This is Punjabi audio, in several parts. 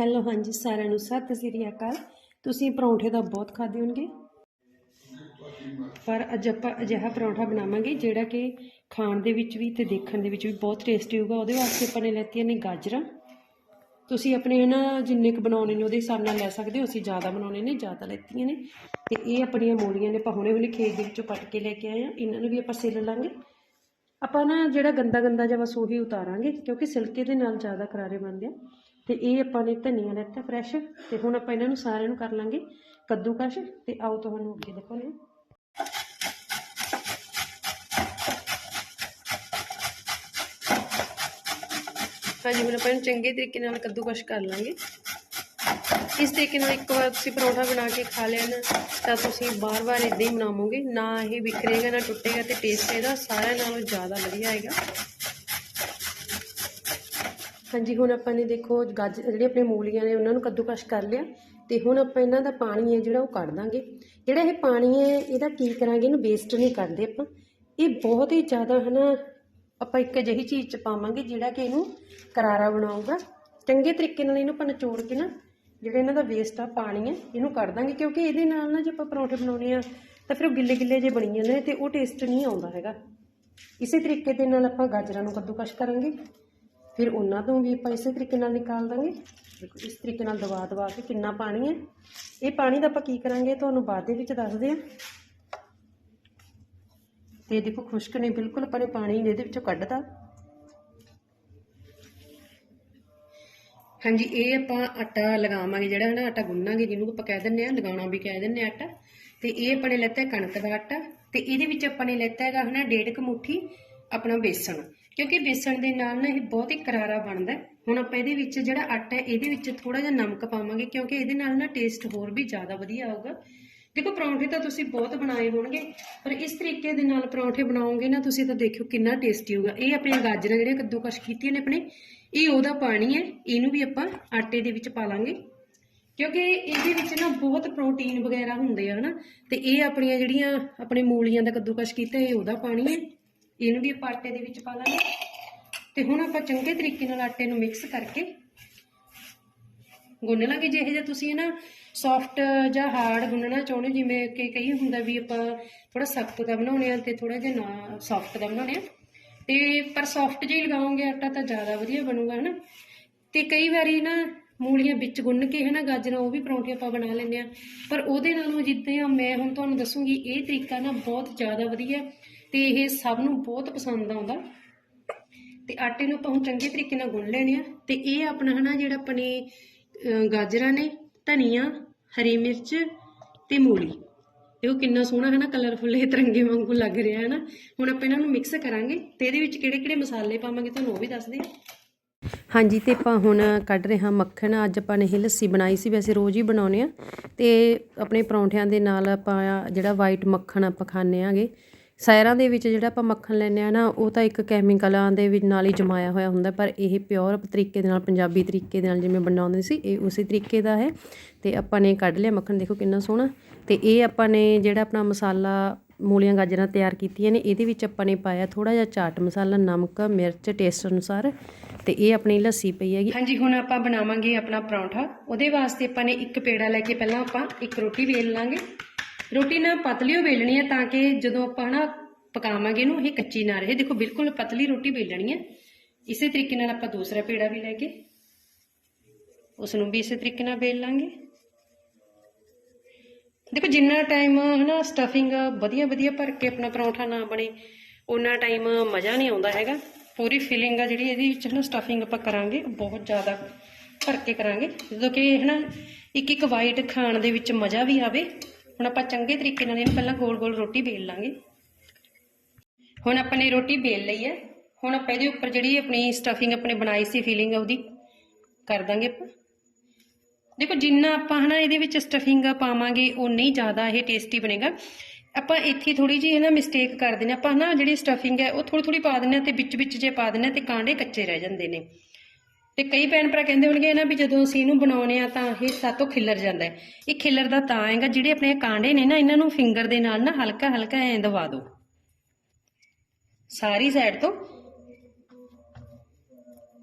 ਹੈਲੋ, ਹਾਂਜੀ, ਸਾਰਿਆਂ ਨੂੰ ਸਤਿ ਸ੍ਰੀ ਅਕਾਲ। ਤੁਸੀਂ ਪਰੌਂਠੇ ਤਾਂ ਬਹੁਤ ਖਾਦੇ ਹੋਣਗੇ। ਪਰ ਅੱਜ ਆਪਾਂ ਅਜਿਹਾ ਪਰੌਂਠਾ ਬਣਾਵਾਂਗੇ, ਜਿਹੜਾ ਕਿ ਖਾਣ ਦੇ ਵਿੱਚ ਵੀ ਤੇ ਦੇਖਣ ਦੇ ਵਿੱਚ ਵੀ ਬਹੁਤ ਟੇਸਟੀ ਹੋਊਗਾ। ਉਹਦੇ ਵਾਸਤੇ ਆਪਾਂ ਨੇ ਲੈਤੀਆਂ ਨੇ ਗਾਜਰਾਂ। ਤੁਸੀਂ ਆਪਣੇ ਨਾ ਜਿੰਨੇ ਕੁ ਬਣਾਉਣੇ ਨੇ, ਉਹਦੇ ਹਿਸਾਬ ਨਾਲ ਲੈ ਸਕਦੇ ਹੋ। ਅਸੀਂ ਜ਼ਿਆਦਾ ਬਣਾਉਣੇ ਨੇ, ਜ਼ਿਆਦਾ ਲੈਤੀਆਂ ਨੇ। ਤੇ ਇਹ ਆਪਣੀਆਂ ਮੂਲੀਆਂ ਨੇ, ਆਪਾਂ ਹੁਣੇ ਹੁਣੇ ਖੇਤ ਦੇ ਵਿੱਚੋਂ ਪੱਟ ਕੇ ਲੈ ਕੇ ਆਏ ਆ ਇਹਨਾਂ ਨੂੰ ਵੀ ਆਪਾਂ ਸਿਲ ਲਾਂਗੇ। ਆਪਾਂ ਨਾ ਜਿਹੜਾ ਗੰਦਾ ਗੰਦਾ ਜਿਹਾ ਬਸ ਉਹੀ ਉਤਾਰਾਂਗੇ, ਕਿਉਂਕਿ ਸਿਲਕੇ ਦੇ ਨਾਲ ਜ਼ਿਆਦਾ ਕਰਾਰੇ ਬਣਦੇ ਆ। ਤੇ ਇਹ ਆਪਾਂ ਨੇ ਧਨੀਆ ਲੈਤਾ ਫਰੈਸ਼ ਤੇ ਹੁਣ ਆਪਾਂ ਇਹਨਾਂ ਨੂੰ ਸਾਰਿਆਂ ਨੂੰ ਕਰ ਲਾਂਗੇ ਕੱਦੂਕਸ਼ ਤੇ ਆਓ ਤੁਹਾਨੂੰ ਅੱਗੇ ਦਿਖਾਉਂਦੇ ਹਾਂਜੀ ਹੁਣ ਆਪਾਂ ਇਹਨੂੰ ਚੰਗੇ ਤਰੀਕੇ ਨਾਲ ਕੱਦੂਕਸ਼ ਕਰ ਲਾਂਗੇ। ਇਸ ਤਰੀਕੇ ਨਾਲ ਇੱਕ ਵਾਰ ਤੁਸੀਂ ਪਰੌਂਠਾ ਬਣਾ ਕੇ ਖਾ ਲਿਆ ਨਾ, ਤਾਂ ਤੁਸੀਂ ਬਾਰ-ਬਾਰ ਇਦਾਂ ਹੀ ਬਣਾਵੋਗੇ, ਨਾ ਇਹ ਵਿਖਰੇਗਾ, ਨਾ ਟੁੱਟੇਗਾ ਤੇ ਟੇਸਟ ਇਹਦਾ ਸਾਰਿਆਂ ਨਾਲੋਂ ਜ਼ਿਆਦਾ ਵਧੀਆ ਆਏਗਾ। ਹਾਂਜੀ, ਹੁਣ ਆਪਾਂ ਨੇ ਦੇਖੋ, ਗਾਜ, ਜਿਹੜੇ ਆਪਣੇ ਮੂਲੀਆਂ ਨੇ, ਉਹਨਾਂ ਨੂੰ ਕੱਦੂਕਸ਼ ਕਰ ਲਿਆ ਤੇ ਹੁਣ ਆਪਾਂ ਇਹਨਾਂ ਦਾ ਪਾਣੀ ਹੈ ਜਿਹੜਾ ਉਹ ਕੱਢ ਦਾਂਗੇ। ਜਿਹੜਾ ਇਹ ਪਾਣੀ ਹੈ, ਇਹਦਾ ਕੀ ਕਰਾਂਗੇ, ਇਹਨੂੰ ਵੇਸਟ ਨਹੀਂ ਕਰਦੇ ਆਪਾਂ। ਇਹ ਬਹੁਤ ਹੀ ਜ਼ਿਆਦਾ ਹਨਾ, ਆਪਾਂ ਇੱਕ ਅਜਿਹੀ ਚੀਜ਼ ਚ ਪਾਵਾਂਗੇ ਜਿਹੜਾ ਕਿ ਇਹਨੂੰ ਕਰਾਰਾ ਬਣਾਊਗਾ। ਚੰਗੇ ਤਰੀਕੇ ਨਾਲ ਇਹਨੂੰ ਆਪਾਂ ਨਿਚੋੜ ਕੇ ਨਾ, ਜਿਹੜਾ ਇਹਨਾਂ ਦਾ ਵੇਸਟ ਆ, ਪਾਣੀ ਹੈ, ਇਹਨੂੰ ਕੱਢ ਦਾਂਗੇ। ਕਿਉਂਕਿ ਇਹਦੇ ਨਾਲ ਨਾ ਜੇ ਆਪਾਂ ਪਰੌਂਠੇ ਬਣਾਉਣੇ ਆ ਤਾਂ ਫਿਰ ਉਹ ਗਿੱਲੇ ਗਿੱਲੇ ਜੇ ਬਣੀ ਜਾਂਦੇ ਨੇ ਤੇ ਉਹ ਟੇਸਟ ਨਹੀਂ ਆਉਂਦਾ ਹੈਗਾ। ਇਸੇ ਤਰੀਕੇ ਦੇ ਨਾਲ ਆਪਾਂ ਗਾਜਰਾਂ ਨੂੰ ਕੱਦੂਕਸ਼ ਕਰਾਂਗੇ। ਫਿਰ ਉਹਨਾਂ ਤੋਂ ਵੀ ਆਪਾਂ ਇਸੇ ਤਰੀਕੇ ਨਾਲ ਨਿਕਾਲ ਦਾਂਗੇ। ਦੇਖੋ, ਇਸ ਤਰੀਕੇ ਨਾਲ ਦਬਾ ਦਵਾ ਕੇ ਕਿੰਨਾ ਪਾਣੀ ਹੈ। ਇਹ ਪਾਣੀ ਦਾ ਆਪਾਂ ਕੀ ਕਰਾਂਗੇ, ਤੁਹਾਨੂੰ ਬਾਅਦ ਦੇ ਵਿੱਚ ਦੱਸਦੇ ਹਾਂ। ਤੇ ਦੇਖੋ, ਖੁਸ਼ਕ ਨੇ ਬਿਲਕੁਲ ਆਪਾਂ ਨੇ ਪਾਣੀ ਇਹਦੇ ਵਿੱਚੋਂ ਕੱਢਤਾ। ਹਾਂਜੀ, ਇਹ ਆਪਾਂ ਆਟਾ ਲਗਾਵਾਂਗੇ, ਜਿਹੜਾ ਹੈ ਨਾ ਆਟਾ ਗੁੰਨਾਂਗੇ, ਜਿਹਨੂੰ ਆਪਾਂ ਕਹਿ ਦਿੰਦੇ ਆ ਲਗਾਉਣਾ ਵੀ ਕਹਿ ਦਿੰਦੇ ਆ ਆਟਾ। ਤੇ ਇਹ ਆਪਾਂ ਨੇ ਲੈਤਾ ਹੈ ਕਣਕ ਦਾ ਆਟਾ। ਤੇ ਇਹਦੇ ਵਿੱਚ ਆਪਾਂ ਨੇ ਲੈਤਾ ਹੈਗਾ ਹਨਾ, ਡੇਢ ਕ ਮੁੱਠੀ ਆਪਣਾ ਬੇਸਣ। ਕਿਉਂਕਿ ਬੇਸਣ ਦੇ ਨਾਲ ਨਾ ਇਹ ਬਹੁਤ ਹੀ ਕਰਾਰਾ ਬਣਦਾ ਹੁਣ ਆਪਾਂ ਇਹਦੇ ਵਿੱਚ ਜਿਹੜਾ ਆਟਾ ਹੈ, ਇਹਦੇ ਵਿੱਚ ਥੋੜਾ ਜਿਹਾ ਨਮਕ ਪਾਵਾਂਗੇ ਕਿਉਂਕਿ ਇਹਦੇ ਨਾਲ ਨਾ ਟੇਸਟ ਹੋਰ ਵੀ ਜ਼ਿਆਦਾ ਵਧੀਆ ਆਊਗਾ। ਦੇਖੋ, ਪਰੌਂਠੇ ਤਾਂ ਤੁਸੀਂ ਬਹੁਤ ਬਣਾਏ ਹੋਣਗੇ, ਪਰ ਇਸ ਤਰੀਕੇ ਦੇ ਨਾਲ ਪਰੌਂਠੇ ਬਣਾਓਗੇ ਨਾ, ਤੁਸੀਂ ਤਾਂ ਦੇਖਿਓ ਕਿੰਨਾ ਟੇਸਟੀ ਹੋਊਗਾ। ਇਹ ਆਪਣੀਆਂ ਗਾਜਰਾਂ ਜਿਹੜੀਆਂ ਕੱਦੂਕਸ਼ ਕੀਤੀਆਂ ਨੇ ਆਪਣੇ, ਇਹ ਉਹਦਾ ਪਾਣੀ ਹੈ, ਇਹਨੂੰ ਵੀ ਆਪਾਂ ਆਟੇ ਦੇ ਵਿੱਚ ਪਾ ਲਾਂਗੇ। ਕਿਉਂਕਿ ਇਹਦੇ ਵਿੱਚ ਨਾ ਬਹੁਤ ਪ੍ਰੋਟੀਨ ਵਗੈਰਾ ਹੁੰਦੇ ਆ, ਹਨਾ। ਤੇ ਇਹ ਆਪਣੀਆਂ ਜਿਹੜੀਆਂ ਆਪਣੇ ਮੂਲੀਆਂ ਦਾ ਕੱਦੂਕਸ਼ ਕੀਤਾ, ਇਹ ਉਹਦਾ ਪਾਣੀ ਹੈ। ਇਹਨੂੰ ਵੀ ਆਪਾਂ ਆਟੇ ਦੇ ਵਿੱਚ ਪਾ ਲਾਂਗੇ। ਤੇ ਹੁਣ ਆਪਾਂ ਚੰਗੇ ਤਰੀਕੇ ਨਾਲ ਆਟੇ ਨੂੰ ਮਿਕਸ ਕਰਕੇ ਗੁੰਨ ਲਾਂਗੇ। ਜਿਹੇ ਜਿਹਾ ਤੁਸੀਂ ਨਾ ਸੌਫਟ ਜਾਂ ਹਾਰਡ ਗੁੰਨਣਾ ਚਾਹੁੰਦੇ ਹੋ, ਜਿਵੇਂ ਕਿ ਕਈ ਹੁੰਦਾ ਵੀ ਆਪਾਂ ਥੋੜਾ ਸਖਤ ਦਾ ਬਣਾਉਣੇ ਆ ਤੇ ਥੋੜਾ ਜਿਹਾ ਨਾ ਸੌਫਟ ਦਾ ਬਣਾਉਣੇ ਆ ਤੇ ਪਰ ਸੌਫਟ ਜਿਹਾ ਹੀ ਆਟਾ ਤਾਂ ਜ਼ਿਆਦਾ ਵਧੀਆ ਬਣੂਗਾ ਹਨਾ? ਤੇ ਕਈ ਵਾਰੀ ਨਾ ਮੂਲੀਆਂ ਵਿੱਚ ਗੁੰਨ ਕੇ ਹਨਾ ਗਾਜਰਾਂ ਉਹ ਵੀ ਪਰੌਂਠੇ ਆਪਾਂ ਬਣਾ ਲੈਂਦੇ ਆ ਪਰ ਉਹਦੇ ਨਾਲੋਂ ਜਿੱਦਾਂ ਮੈਂ ਹੁਣ ਤੁਹਾਨੂੰ ਦੱਸੂਗੀ ਇਹ ਤਰੀਕਾ ਨਾ ਬਹੁਤ ਜ਼ਿਆਦਾ ਵਧੀਆ ਤੇ ਇਹ ਸਭ ਨੂੰ ਬਹੁਤ ਪਸੰਦ ਆਉਂਦਾ। ਤੇ ਆਟੇ ਨੂੰ ਆਪਾਂ ਹੁਣ ਚੰਗੇ ਤਰੀਕੇ ਨਾਲ ਗੁੰਨ ਲੈਣੇ ਆ। ਤੇ ਇਹ ਆਪਣਾ ਹਨਾ ਜਿਹੜਾ ਆਪਣੇ ਗਾਜਰਾਂ ਨੇ, ਧਨੀਆ, ਹਰੀ ਮਿਰਚ ਤੇ ਮੂਲੀ। ਦੇਖੋ ਕਿੰਨਾ ਸੋਹਣਾ ਹੈ ਨਾ ਕਲਰਫੁੱਲ ਇਹ ਤਿਰੰਗੇ ਵਾਂਗੂ ਲੱਗ ਰਿਹਾ ਹੈ ਨਾ ਹੁਣ ਆਪਾਂ ਇਹਨਾਂ ਨੂੰ ਮਿਕਸ ਕਰਾਂਗੇ ਤੇ ਇਹਦੇ ਵਿੱਚ ਕਿਹੜੇ ਕਿਹੜੇ ਮਸਾਲੇ ਪਾਵਾਂਗੇ ਤੁਹਾਨੂੰ ਉਹ ਵੀ ਦੱਸਦੇ ਹਾਂ ਹਾਂਜੀ, ਤੇ ਆਪਾਂ ਹੁਣ ਕੱਢ ਰਹੇ ਹਾਂ ਮੱਖਣ। ਅੱਜ ਆਪਾਂ ਨੇ ਇਹ ਲੱਸੀ ਬਣਾਈ ਸੀ, ਵੈਸੇ ਰੋਜ਼ ਹੀ ਬਣਾਉਨੇ ਆ ਤੇ ਆਪਣੇ ਪਰੌਂਠਿਆਂ ਦੇ ਨਾਲ ਆਪਾਂ ਜਿਹੜਾ ਵਾਈਟ ਮੱਖਣ ਆਪਾਂ ਖਾਂਦੇ ਆਂਗੇ ਸ਼ਹਿਰਾਂ ਦੇ ਵਿੱਚ ਜਿਹੜਾ ਆਪਾਂ ਮੱਖਣ ਲੈਂਦੇ ਹਾਂ ਨਾ, ਉਹ ਤਾਂ ਇੱਕ ਕੈਮੀਕਲਾਂ ਦੇ ਵਿੱਚ ਨਾਲ ਹੀ ਜਮਾਇਆ ਹੋਇਆ ਹੁੰਦਾ, ਪਰ ਇਹ ਪਿਓਰ ਤਰੀਕੇ ਦੇ ਨਾਲ, ਪੰਜਾਬੀ ਤਰੀਕੇ ਦੇ ਨਾਲ ਜਿਵੇਂ ਬਣਾਉਂਦੇ ਸੀ, ਇਹ ਉਸੇ ਤਰੀਕੇ ਦਾ ਹੈ। ਤੇ ਆਪਾਂ ਨੇ ਕੱਢ ਲਿਆ ਮੱਖਣ, ਦੇਖੋ ਕਿੰਨਾ ਸੋਹਣਾ। ਤੇ ਇਹ ਆਪਾਂ ਨੇ ਜਿਹੜਾ ਆਪਣਾ ਮਸਾਲਾ ਮੂਲੀਆਂ ਗਾਜਰਾਂ ਤਿਆਰ ਕੀਤੀਆਂ ਨੇ, ਇਹਦੇ ਵਿੱਚ ਆਪਾਂ ਨੇ ਪਾਇਆ ਥੋੜਾ ਜਿਹਾ ਚਾਟ ਮਸਾਲਾ, ਨਮਕ, ਮਿਰਚ ਟੇਸਟ ਅਨੁਸਾਰ। ਤੇ ਇਹ ਆਪਣੀ ਲੱਸੀ ਪਈ ਹੈਗੀ। ਹਾਂਜੀ, ਹੁਣ ਆਪਾਂ ਬਣਾਵਾਂਗੇ ਆਪਣਾ ਪਰੌਂਠਾ। ਉਹਦੇ ਵਾਸਤੇ ਆਪਾਂ ਨੇ ਇੱਕ ਪੇੜਾ ਲੈ ਕੇ ਪਹਿਲਾਂ ਆਪਾਂ ਇੱਕ ਰੋਟੀ ਵੇਲ ਲਾਂਗੇ। ਰੋਟੀ ਨਾ ਪਤਲੀ ਹੋ ਵੇਲਣੀ ਹੈ ਤਾਂ ਕਿ ਜਦੋਂ ਆਪਾਂ ਨਾ ਪਕਾਵਾਂਗੇ ਇਹਨੂੰ, ਇਹ ਕੱਚੀ ਨਾ ਰਹੇ। ਦੇਖੋ, ਬਿਲਕੁਲ ਪਤਲੀ ਰੋਟੀ ਵੇਲਣੀ ਹੈ ਇਸੇ ਤਰੀਕੇ ਨਾਲ ਆਪਾਂ ਦੂਸਰਾ ਪੇੜਾ ਵੀ ਲੈ ਕੇ ਉਸ ਨੂੰ ਵੀ ਇਸੇ ਤਰੀਕੇ ਨਾਲ ਵੇਲ ਲਾਂਗੇ। ਦੇਖੋ, ਜਿੰਨਾ ਟਾਈਮ ਹਨਾ ਸਟਫਿੰਗ ਵਧੀਆ ਵਧੀਆ ਭਰ ਕੇ ਆਪਣਾ ਪਰੌਂਠਾ ਨਾ ਬਣੇ ਉਨਾ ਟਾਈਮ ਮਜ਼ਾ ਨਹੀਂ ਆਉਂਦਾ ਹੈਗਾ। ਪੂਰੀ ਫਿਲਿੰਗ ਆ ਜਿਹੜੀ ਇਹਦੇ ਵਿੱਚ ਨਾ ਸਟਫਿੰਗ ਆਪਾਂ ਕਰਾਂਗੇ, ਬਹੁਤ ਜ਼ਿਆਦਾ ਭਰ ਕੇ ਕਰਾਂਗੇ। ਜਦੋਂ ਕਿ ਹਨਾ ਇੱਕ ਇੱਕ ਵਾਈਟ ਖਾਣ ਦੇ ਵਿੱਚ ਮਜ਼ਾ ਵੀ ਆਵੇ। ਹੁਣ ਆਪਾਂ ਚੰਗੇ ਤਰੀਕੇ ਨਾਲ ਇਹਨੂੰ ਪਹਿਲਾਂ ਗੋਲ-ਗੋਲ ਰੋਟੀ ਵੇਲ ਲਾਂਗੇ। ਹੁਣ ਆਪਾਂ ਨੇ ਰੋਟੀ ਵੇਲ ਲਈ ਹੈ। ਹੁਣ ਆਪਾਂ ਇਹਦੇ ਉੱਪਰ ਜਿਹੜੀ ਆਪਣੀ ਸਟਫਿੰਗ ਆਪਣੇ ਬਣਾਈ ਸੀ ਫੀਲਿੰਗ ਉਹਦੀ ਕਰ ਦਾਂਗੇ ਆਪਾਂ। ਦੇਖੋ ਜਿੰਨਾ ਆਪਾਂ ਹਨਾ ਇਹਦੇ ਵਿੱਚ ਸਟਫਿੰਗ ਪਾਵਾਂਗੇ ਉਨਾ ਹੀ ਜ਼ਿਆਦਾ ਇਹ ਟੇਸਟੀ ਬਣੇਗਾ। ਆਪਾਂ ਇੱਥੇ ਥੋੜੀ ਜਿਹੀ ਹੈ ਨਾ ਮਿਸਟੇਕ ਕਰ ਦਿੰਦੇ ਹਾਂ। ਆਪਾਂ ਨਾ ਜਿਹੜੀ ਸਟਫਿੰਗ ਹੈ, ਉਹ ਥੋੜੀ ਥੋੜੀ ਪਾ ਦਿੰਦੇ ਹਾਂ ਤੇ ਵਿੱਚ ਵਿੱਚ ਜੇ ਪਾ ਦਿੰਦੇ ਹਾਂ ਤੇ ਕਾਂਡੇ ਕੱਚੇ ਰਹਿ ਜਾਂਦੇ ਨੇ। ਤੇ ਕਈ ਭੈਣ ਭਰਾ ਕਹਿੰਦੇ ਹੋਣਗੇ ਨਾ ਵੀ ਜਦੋਂ ਅਸੀਂ ਇਹਨੂੰ ਬਣਾਉਨੇ ਆ ਤਾਂ ਇਹ ਸਾਤੋਂ ਖਿੱਲਰ ਜਾਂਦਾ ਹੈ। ਇਹ ਖਿੱਲਰਦਾ ਤਾਂ ਹੈਗਾ ਜਿਹੜੇ ਆਪਣੇ ਕਾਂਡੇ ਨੇ ਨਾ, ਇਹਨਾਂ ਨੂੰ ਫਿੰਗਰ ਦੇ ਨਾਲ ਨਾ ਹਲਕਾ ਹਲਕਾ ਐਂ ਦਬਾ ਦਿਓ। ਸਾਰੀ ਸਾਈਡ ਤੋਂ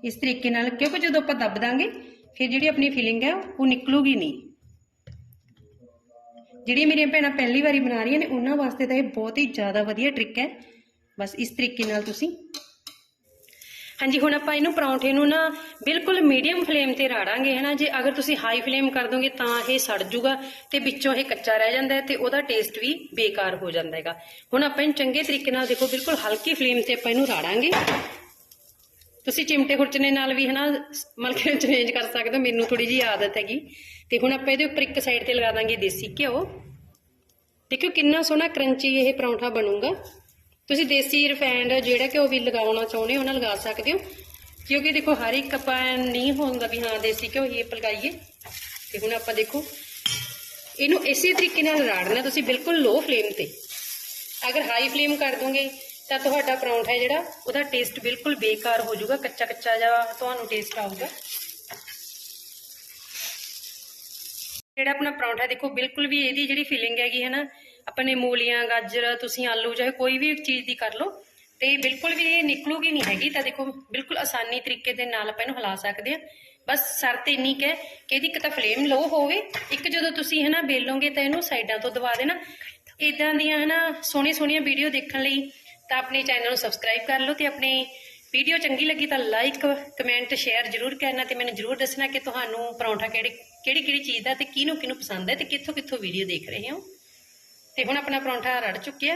ਇਸ ਤਰੀਕੇ ਨਾਲ, ਕਿਉਂਕਿ ਜਦੋਂ ਆਪਾਂ ਦੱਬ ਦਾਂਗੇ, ਫਿਰ ਜਿਹੜੀ ਆਪਣੀ ਫੀਲਿੰਗ ਹੈ, ਉਹ ਨਿਕਲੂਗੀ ਨਹੀਂ। ਜਿਹੜੀਆਂ ਮੇਰੀਆਂ ਭੈਣਾਂ ਪਹਿਲੀ ਵਾਰੀ ਬਣਾ ਰਹੀਆਂ ਨੇ, ਉਹਨਾਂ ਵਾਸਤੇ ਤਾਂ ਇਹ ਬਹੁਤ ਹੀ ਜ਼ਿਆਦਾ ਵਧੀਆ ਟ੍ਰਿਕ ਹੈ। ਬਸ ਇਸ ਤਰੀਕੇ ਨਾਲ ਤੁਸੀਂ ਹਾਂਜੀ, ਹੁਣ ਆਪਾਂ ਇਹਨੂੰ ਪਰੌਂਠੇ ਨੂੰ ਨਾ ਬਿਲਕੁਲ ਮੀਡੀਅਮ ਫਲੇਮ ਤੇ ਰਾੜਾਂਗੇ, ਹਨਾ? ਜੇ ਅਗਰ ਤੁਸੀਂ ਹਾਈ ਫਲੇਮ ਕਰ ਦੋਗੇ ਤਾਂ ਇਹ ਸੜ ਜੂਗਾ ਤੇ ਵਿੱਚੋਂ ਇਹ ਕੱਚਾ ਰਹਿ ਜਾਂਦਾ ਹੈ ਤੇ ਉਹਦਾ ਟੇਸਟ ਵੀ ਬੇਕਾਰ ਹੋ ਜਾਂਦਾ ਹੈਗਾ। ਹੁਣ ਆਪਾਂ ਇਹਨੂੰ ਚੰਗੇ ਤਰੀਕੇ ਨਾਲ ਦੇਖੋ, ਬਿਲਕੁਲ ਹਲਕੀ ਫਲੇਮ ਤੇ ਆਪਾਂ ਇਹਨੂੰ ਰਾੜਾਂਗੇ। ਤੁਸੀਂ ਚਿਮਟੇ ਖੁਰਚਣੇ ਨਾਲ ਵੀ, ਹਨਾ, ਮਲਕੇ ਨੂੰ ਚੇਂਜ ਕਰ ਸਕਦੇ ਹੋ, ਮੈਨੂੰ ਥੋੜੀ ਜੀ ਆਦਤ ਹੈਗੀ। ਤੇ ਹੁਣ ਆਪਾਂ ਇਹਦੇ ਉੱਪਰ ਇੱਕ ਸਾਈਡ ਤੇ ਲਗਾ ਦਾਂਗੇ ਦੇਸੀ ਘਿਓ। ਦੇਖਿਓ ਕਿੰਨਾ ਸੋਹਣਾ ਕਰੰਚੀ ਇਹ ਪਰੌਂਠਾ ਬਣੂਗਾ। ਤੁਸੀਂ ਦੇਸੀ ਰਿਫਾਈਂਡ ਜਿਹੜਾ ਘਿਓ ਵੀ ਲਗਾਉਣਾ ਚਾਹੁੰਦੇ ਹੋ, ਉਹਨਾਂ ਲਗਾ ਸਕਦੇ ਹੋ। ਕਿਉਂਕਿ ਦੇਖੋ, ਹਰ ਇੱਕ ਆਪਾਂ ਨਹੀਂ ਹੁੰਦਾ ਵੀ ਹਾਂ, ਦੇਸੀ ਘਿਓ ਹੀ ਆਪਾਂ ਲਗਾਈਏ ਤੇ ਹੁਣ ਆਪਾਂ ਦੇਖੋ, ਇਹਨੂੰ ਇਸੇ ਤਰੀਕੇ ਨਾਲ ਰਾੜਨਾ, ਤੁਸੀਂ ਬਿਲਕੁਲ ਲੋ ਫਲੇਮ ਤੇ। ਅਗਰ ਹਾਈ ਫਲੇਮ ਕਰ ਦੋਗੇ, ਤਾਂ ਤੁਹਾਡਾ ਪਰੌਂਠਾ ਜਿਹੜਾ, ਉਹਦਾ ਟੇਸਟ ਬਿਲਕੁਲ ਬੇਕਾਰ ਹੋ ਜਾਊਗਾ ਕੱਚਾ ਕੱਚਾ ਜਿਹਾ ਤੁਹਾਨੂੰ ਟੇਸਟ ਆਊਗਾ। ਜਿਹੜਾ ਆਪਣਾ ਪਰੌਂਠਾ, ਦੇਖੋ, ਬਿਲਕੁਲ ਵੀ ਇਹਦੀ ਜਿਹੜੀ ਫੀਲਿੰਗ ਹੈਗੀ ਹੈ ਨਾ ਆਪਣੇ ਮੂਲੀਆਂ, ਗਾਜਰ, ਤੁਸੀਂ ਆਲੂ, ਚਾਹੇ ਕੋਈ ਵੀ ਚੀਜ਼ ਦੀ ਕਰ ਲਓ, ਤੇ ਬਿਲਕੁਲ ਵੀ ਇਹ ਨਿਕਲੂਗੀ ਨਹੀਂ ਹੈਗੀ, ਤਾਂ ਦੇਖੋ ਬਿਲਕੁਲ ਆਸਾਨੀ ਤਰੀਕੇ ਦੇ ਨਾਲ ਆਪਾਂ ਇਹਨੂੰ ਹਿਲਾ ਸਕਦੇ ਆ ਬਸ ਸ਼ਰਤ ਇੰਨੀ ਕਿ ਇਹਦੀ ਇੱਕ ਤਾਂ ਫਲੇਮ ਲੋ ਹੋਵੇ, ਇੱਕ ਜਦੋਂ ਤੁਸੀਂ ਹਨਾ ਬੇਲੋਗੇ ਤਾਂ ਇਹਨੂੰ ਸਾਈਡਾਂ ਤੋਂ ਦਬਾ ਦੇਣਾ। ਇਦਾਂ ਦੀਆਂ ਹਨਾ ਸੋਹਣੀਆਂ ਸੋਹਣੀਆਂ ਵੀਡੀਓ ਦੇਖਣ ਲਈ ਤਾਂ ਆਪਣੇ ਚੈਨਲ ਨੂੰ ਸਬਸਕ੍ਰਾਈਬ ਕਰ ਲਓ ਤੇ ਆਪਣੀ ਵੀਡੀਓ ਚੰਗੀ ਲੱਗੀ ਤਾਂ ਲਾਈਕ ਕਮੈਂਟ ਸ਼ੇਅਰ ਜ਼ਰੂਰ ਕਰਨਾ ਤੇ ਮੈਨੂੰ ਜ਼ਰੂਰ ਦੱਸਣਾ ਕਿ ਤੁਹਾਨੂੰ ਪਰੌਂਠਾ ਕਿਹੜੀ ਕਿਹੜੀ ਕਿਹੜੀ ਚੀਜ਼ ਦਾ ਤੇ ਕਿਹਨੂੰ ਕਿਹਨੂੰ ਪਸੰਦ ਹੈ ਤੇ ਕਿੱਥੋਂ ਕਿੱਥੋਂ ਵੀਡੀਓ ਦੇਖ ਰਹੇ ਹੋ। ਤੇ ਹੁਣ ਆਪਣਾ ਪਰੌਂਠਾ ਰੜ ਚੁੱਕਿਆ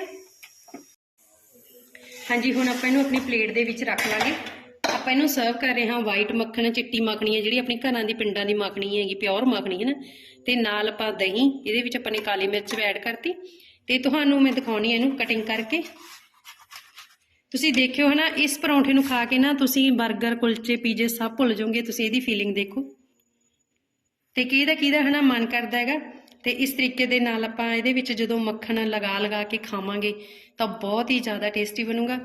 ਹਾਂਜੀ, ਹੁਣ ਆਪਾਂ ਇਹਨੂੰ ਆਪਣੀ ਪਲੇਟ ਦੇ ਵਿੱਚ ਰੱਖ ਲਾਂਗੇ। ਆਪਾਂ ਇਹਨੂੰ ਸਰਵ ਕਰ ਰਹੇ ਹਾਂ ਵਾਈਟ ਮੱਖਣ, ਚਿੱਟੀ ਮੱਖਣੀ ਹੈ, ਜਿਹੜੀ ਆਪਣੀ ਘਰਾਂ ਦੀ ਪਿੰਡਾਂ ਦੀ ਮੱਖਣੀ ਹੈਗੀ ਪਿਓਰ ਮੱਖਣੀ ਹੈ ਨਾ। ਤੇ ਨਾਲ ਆਪਾਂ ਦਹੀਂ, ਇਹਦੇ ਵਿੱਚ ਆਪਾਂ ਨੇ ਕਾਲੀ ਮਿਰਚ ਐਡ ਕਰਤੀ। ਤੇ ਤੁਹਾਨੂੰ ਮੈਂ ਦਿਖਾਉਣੀ ਹੈ ਇਹਨੂੰ ਕਟਿੰਗ ਕਰਕੇ। ਤੁਸੀਂ ਦੇਖਿਓ ਹਨਾ, ਇਸ ਪਰੌਂਠੇ ਨੂੰ ਖਾ ਕੇ ਨਾ ਤੁਸੀਂ 버ਗਰ ਕੁਲਚੇ, ਪੀਜ਼ੇ ਸਭ ਭੁੱਲ ਜਾਓਗੇ, ਤੁਸੀਂ ਇਹਦੀ ਫੀਲਿੰਗ ਦੇਖੋ। ਤੇ ਕਿਹਦਾ ਕਿਹਦਾ ਹਨਾ ਮਨ ਕਰਦਾ ਹੈਗਾ। ਤੇ ਇਸ ਤਰੀਕੇ ਦੇ ਨਾਲ ਆਪਾਂ ਇਹਦੇ ਵਿੱਚ ਜਦੋਂ ਮੱਖਣ ਲਗਾ ਲਗਾ ਕੇ ਖਾਵਾਂਗੇ, ਤਾਂ ਬਹੁਤ ਹੀ ਜ਼ਿਆਦਾ ਟੇਸਟੀ ਬਣੂਗਾ।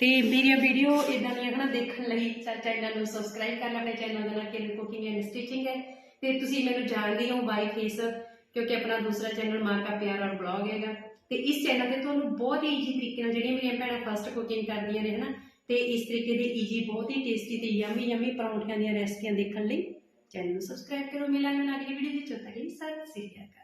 ਤੇ ਮੇਰੀਆਂ ਵੀਡੀਓ ਇਦਾਂ ਦੀਆਂ ਹਨਾ ਦੇਖਣ ਲਈ ਚੈਨਲ ਨੂੰ ਸਬਸਕ੍ਰਾਈਬ ਕਰ ਲੈਣਾ ਚੈਨਲ ਦਾ ਨਾਮ ਕਿਰਨ ਕੁਕਿੰਗ ਐਂਡ ਸਟਿਚਿੰਗ ਹੈ। ਤੇ ਤੁਸੀਂ ਮੈਨੂੰ ਜਾਣਦੇ ਹੋ ਬਾਈ ਫੇਸ ਕਿਉਂਕਿ ਆਪਣਾ ਦੂਸਰਾ ਚੈਨਲ ਮਾਂ ਕਾ ਪਿਆਰ ਔਰ ਬਲੌਗ ਹੈਗਾ। ਤੇ ਇਸ ਚੈਨਲ ਤੇ ਤੁਹਾਨੂੰ ਬਹੁਤ ਹੀ ਈਜ਼ੀ ਤਰੀਕੇ ਨਾਲ ਜਿਹੜੀਆਂ ਮੇਰੀਆਂ ਭੈਣਾਂ ਫਸਟ ਕੁਕਿੰਗ ਕਰਦੀਆਂ ਨੇ ਹਨਾ, ਤੇ ਇਸ ਤਰੀਕੇ ਦੇ ਈਜ਼ੀ ਬਹੁਤ ਹੀ ਟੇਸਟੀ ਤੇ ਯਮੀ ਯਮੀ ਪਰੌਂਠਿਆਂ ਦੀਆਂ ਰੈਸਪੀਆਂ ਦੇਖਣ ਲਈ ਚੈਨਲ ਨੂੰ ਸਬਸਕ੍ਰਾਈਬ ਕਰੋ। ਮਿਲਾਂਗੇ ਅਗਲੀ ਵੀਡੀਓ ਵਿੱਚ। ਤੱਕ ਲਈ ਸਤਿ ਸ੍ਰੀ ਅਕਾਲ।